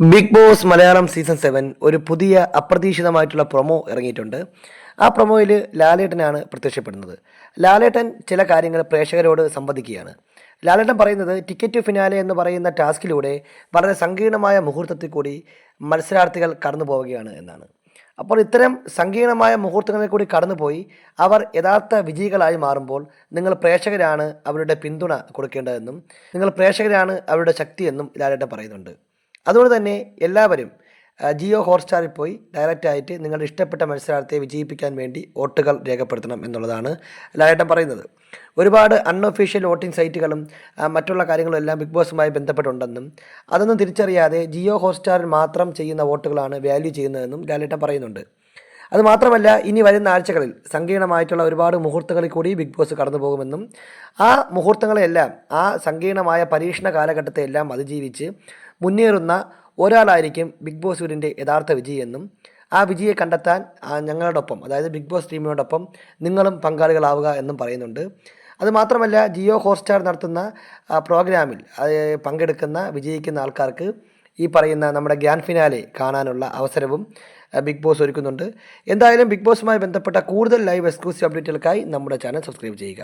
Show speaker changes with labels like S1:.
S1: Bigg Boss Malayalam season seven ഒരു പുതിയ അപ്രതീക്ഷിതമായിട്ടുള്ള promo ഇറങ്ങിയിട്ടുണ്ട്. ആ പ്രൊമോയിൽ ലാലേട്ടനാണ് പ്രത്യക്ഷപ്പെടുന്നത്. ലാലേട്ടൻ ചില കാര്യങ്ങൾ പ്രേക്ഷകരോട് സംവദിക്കുകയാണ്. ലാലേട്ടൻ പറയുന്നത് ടിക്കറ്റ് ഫിനാലെ എന്ന് പറയുന്ന ടാസ്കിലൂടെ വളരെ സങ്കീർണമായ മുഹൂർത്തത്തിൽ കൂടി മത്സരാർത്ഥികൾ കടന്നു പോവുകയാണ് എന്നാണ്. അപ്പോൾ ഇത്തരം സങ്കീർണമായ മുഹൂർത്തങ്ങളിൽ കൂടി കടന്നുപോയി അവർ യഥാർത്ഥ വിജയികളായി മാറുമ്പോൾ നിങ്ങൾ പ്രേക്ഷകരാണ് അവരുടെ പിന്തുണ കൊടുക്കേണ്ടതെന്നും നിങ്ങൾ പ്രേക്ഷകരാണ് അവരുടെ ശക്തിയെന്നും ലാലേട്ടൻ പറയുന്നുണ്ട്. അതുകൊണ്ട് തന്നെ എല്ലാവരും ജിയോ ഹോട്ട്സ്റ്റാറിൽ പോയി ഡയറക്റ്റായിട്ട് നിങ്ങളുടെ ഇഷ്ടപ്പെട്ട മത്സരാർത്ഥിയെ വിജയിപ്പിക്കാൻ വേണ്ടി വോട്ടുകൾ രേഖപ്പെടുത്തണം എന്നുള്ളതാണ് ലാലേട്ടൻ പറയുന്നത്. ഒരുപാട് അൺഒഫീഷ്യൽ വോട്ടിംഗ് സൈറ്റുകളും മറ്റുള്ള കാര്യങ്ങളും എല്ലാം ബിഗ് ബോസുമായി ബന്ധപ്പെട്ടുണ്ടെന്നും അതൊന്നും തിരിച്ചറിയാതെ ജിയോ ഹോട്ട്സ്റ്റാറിൽ മാത്രം ചെയ്യുന്ന വോട്ടുകളാണ് വാല്യൂ ചെയ്യുന്നതെന്നും ലാലേട്ടൻ പറയുന്നുണ്ട്. അത് മാത്രമല്ല ഇനി വരുന്ന ആഴ്ചകളിൽ സങ്കീർണമായിട്ടുള്ള ഒരുപാട് മുഹൂർത്തങ്ങളിൽ കൂടി ബിഗ് ബോസ് കടന്നു പോകുമെന്നും ആ മുഹൂർത്തങ്ങളെല്ലാം ആ സങ്കീർണമായ പരീക്ഷണ കാലഘട്ടത്തെ എല്ലാം അതിജീവിച്ച് മുന്നേറുന്ന ഒരാളായിരിക്കും ബിഗ് ബോസ് വീടിന്റെ യഥാർത്ഥ വിജയെന്നും ആ വിജയെ കണ്ടെത്താൻ ഞങ്ങളോടൊപ്പം അതായത് ബിഗ് ബോസ് ടീമിനോടൊപ്പം നിങ്ങളും പങ്കാളികളാവുക എന്നും പറയുന്നുണ്ട്. അതുമാത്രമല്ല ജിയോ ഹോട്ട്സ്റ്റാർ നടത്തുന്ന പ്രോഗ്രാമിൽ പങ്കെടുക്കുന്ന വിജയിക്കുന്ന ആൾക്കാർക്ക് ഈ പറയുന്ന നമ്മുടെ ഗ്യാൻ ഫിനാലെ കാണാനുള്ള അവസരവും ബിഗ് ബോസ് ഒരുക്കുന്നുണ്ട്. എന്തായാലും ബിഗ് ബോസുമായി ബന്ധപ്പെട്ട കൂടുതൽ ലൈവ് എക്സ്ക്ലൂസീവ് അപ്ഡേറ്റുകൾക്കായി നമ്മുടെ ചാനൽ സബ്സ്ക്രൈബ് ചെയ്യുക.